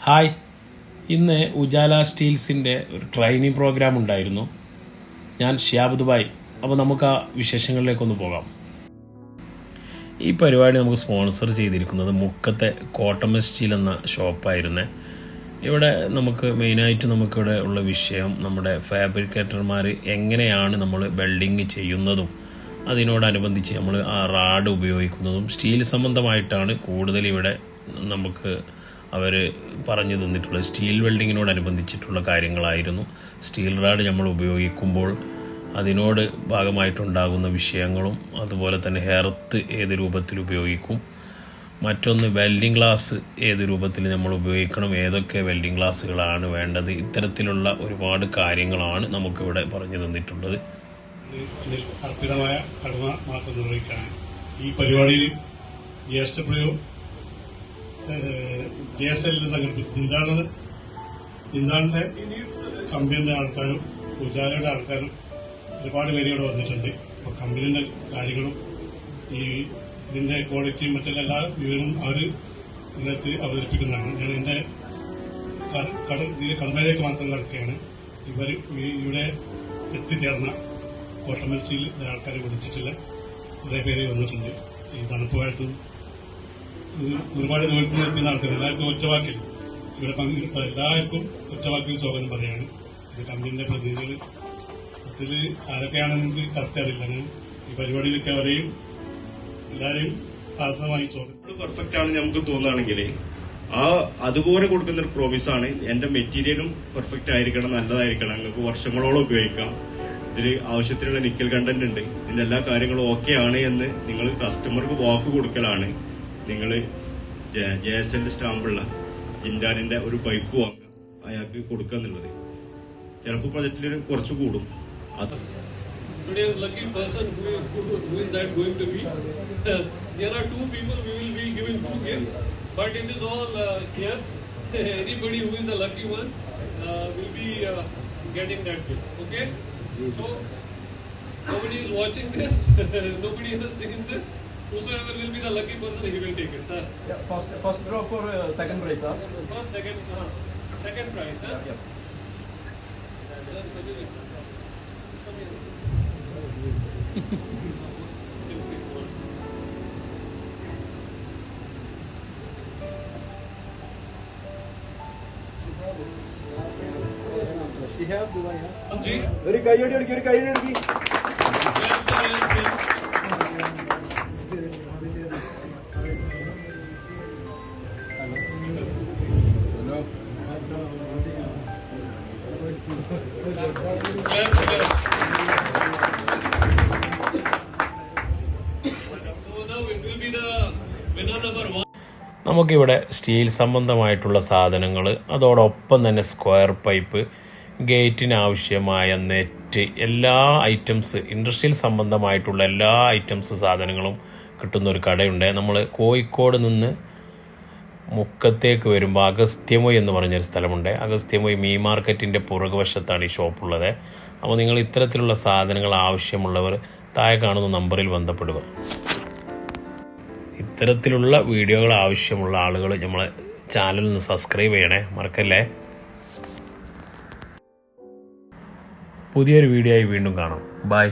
Hi. ഇന്ന് ഉജാല സ്റ്റീൽസിന്റെ ഒരു training programme ഉണ്ടായിരുന്നു. ഞാൻ ഷിയാബ് ദുബായ്. അപ്പോൾ നമുക്ക് ആ വിശേഷങ്ങളിലേക്കൊന്ന് പോകാം. ഈ പരിപാടി നമുക്ക് സ്പോൺസർ ചെയ്തിരിക്കുന്നത് മുക്കത്തെ കോട്ടമ സ്റ്റീൽ എന്ന ഷോപ്പായിരുന്നേ. ഇവിടെ നമുക്ക് മെയിനായിട്ട് നമുക്കിവിടെ ഉള്ള വിഷയം നമ്മുടെ ഫാബ്രിക്കേറ്റർമാർ എങ്ങനെയാണ് നമ്മൾ വെൽഡിങ് ചെയ്യുന്നതും അതിനോടനുബന്ധിച്ച് നമ്മൾ ആ റാഡ് ഉപയോഗിക്കുന്നതും സ്റ്റീൽ സംബന്ധമായിട്ടാണ് കൂടുതൽ ഇവിടെ നമുക്ക് അവർ പറഞ്ഞു തന്നിട്ടുള്ളത്. സ്റ്റീൽ വെൽഡിങ്ങിനോടനുബന്ധിച്ചിട്ടുള്ള കാര്യങ്ങളായിരുന്നു. സ്റ്റീൽ റാഡ് നമ്മൾ ഉപയോഗിക്കുമ്പോൾ അതിനോട് ഭാഗമായിട്ടുണ്ടാകുന്ന വിഷയങ്ങളും അതുപോലെ തന്നെ ഹെർത്ത് ഏത് രൂപത്തിൽ ഉപയോഗിക്കും മറ്റൊന്ന് വെൽഡിംഗ് ഗ്ലാസ് ഏത് രൂപത്തിൽ നമ്മൾ ഉപയോഗിക്കണം ഏതൊക്കെ വെൽഡിംഗ് ഗ്ലാസ്സുകളാണ് വേണ്ടത് ഇത്തരത്തിലുള്ള ഒരുപാട് കാര്യങ്ങളാണ് നമുക്കിവിടെ പറഞ്ഞു തന്നിട്ടുള്ളത്. അർപ്പിതമായ ഈ പരിപാടിയിൽ ജെ എസ് എല്ലിനെ സംഘടിപ്പിച്ചു. ജിന്താളിന് നിന്താണിന്റെ കമ്പനിയുടെ ആൾക്കാരും പൂജാരയുടെ ആൾക്കാരും ഒരുപാട് പേര് ഇവിടെ വന്നിട്ടുണ്ട്. അപ്പോൾ കമ്പനിയുടെ കാര്യങ്ങളും ഈ ഇതിന്റെ ക്വാളിറ്റിയും മറ്റുള്ള എല്ലാ വിവരവും അവർ ഇതിനകത്ത് അവതരിപ്പിക്കുന്നതാണ്. ഞാൻ ക- ഇതിൽ കടമയിലേക്ക് മാത്രം കിടക്കുകയാണ്. ഇവർ ഇവിടെ എത്തിച്ചേർന്ന കോട്ടമൽച്ചിയിൽ ആൾക്കാരെ വിളിച്ചിട്ടില്ല. കുറേ പേര് വന്നിട്ടുണ്ട്. ഈ തണുപ്പുമായിട്ടും ഇത് ഒരുപാട് ദൂരത്ത് നിന്ന് എത്തുന്ന ആൾക്കാർ എല്ലാവർക്കും ഒറ്റവാക്കിൽ ഇവിടെ പങ്കെടുത്ത എല്ലാവർക്കും ഒറ്റവാക്കിൽ സ്വാഗതം പറയാണ് ഇത് കമ്പനിന്റെ പ്രതിനിധികൾ അതിൽ ആരൊക്കെയാണെന്ന് എനിക്ക് കറക്റ്റ് അറിയില്ല ഞാൻ ഈ പരിപാടിയിലൊക്കെ അവരെയും എല്ലാവരെയും ആത്മമായി സ്വാഗതം. പെർഫെക്റ്റ് ആണ് നമുക്ക് തോന്നുകയാണെങ്കിൽ ആ അതുപോലെ കൊടുക്കുന്ന ഒരു പ്രോമിസ് ആണ് എന്റെ മെറ്റീരിയലും പെർഫെക്റ്റ് ആയിരിക്കണം നല്ലതായിരിക്കണം. നിങ്ങൾക്ക് വർഷങ്ങളോളം ഉപയോഗിക്കാം. ഇതിൽ ആവശ്യത്തിനുള്ള നിക്കൽ കണ്ടന്റ് ഉണ്ട്. ഇതിന്റെ എല്ലാ കാര്യങ്ങളും ഓക്കെ ആണ് എന്ന് നിങ്ങൾ കസ്റ്റമർക്ക് വാക്ക് കൊടുക്കലാണ്. നിങ്ങൾ ജെ എസ് എൽ സ്റ്റാമ്പുള്ള ജിൻഡാലിന്റെ ഒരു പൈപ്പ് വാങ്ങുക അയാൾക്ക് കൊടുക്കുക എന്നുള്ളത് ചിലപ്പോൾ പ്രൊജക്റ്റിൽ കുറച്ച് കൂടും അത് today's lucky person who, who, who is that going to be? there are two people we will be giving two gifts, but it is all uh, here. Anybody who is the lucky one uh, will be uh, getting that gift. Okay? So nobody is watching this. nobody has seen this. whosoever will be the lucky person, he will take it, sir. Yeah, first, first draw for uh, second prize, sir. First, second, uh, second prize, sir. Yeah, yeah. Shihab, do I have? Ji. Very good, very good, very good. നമുക്കിവിടെ steel സംബന്ധമായിട്ടുള്ള സാധനങ്ങൾ അതോടൊപ്പം തന്നെ square pipe ഗേറ്റിനാവശ്യമായ net എല്ലാ items industrial സംബന്ധമായിട്ടുള്ള എല്ലാ items സാധനങ്ങളും കിട്ടുന്ന ഒരു കടയുണ്ട്. നമ്മൾ കോഴിക്കോട് നിന്ന് മുക്കത്തേക്ക് വരുമ്പോൾ അഗസ്ത്യമൊയ് എന്ന് പറഞ്ഞൊരു സ്ഥലമുണ്ട്. അഗസ്ത്യമൊയ് മീ മാർക്കറ്റിന്റെ പുറകുവശത്താണ് ഈ ഷോപ്പുള്ളത്. അപ്പോൾ നിങ്ങൾ ഇത്തരത്തിലുള്ള സാധനങ്ങൾ ആവശ്യമുള്ളവർ താഴെ കാണുന്ന നമ്പറിൽ ബന്ധപ്പെടുക. ഇത്തരത്തിലുള്ള വീഡിയോകൾ ആവശ്യമുള്ള ആളുകൾ നമ്മളെ ചാനൽ ഒന്ന് സബ്സ്ക്രൈബ് ചെയ്യണേ. മറക്കല്ലേ? പുതിയൊരു വീഡിയോ ആയി വീണ്ടും കാണാം. ബൈ.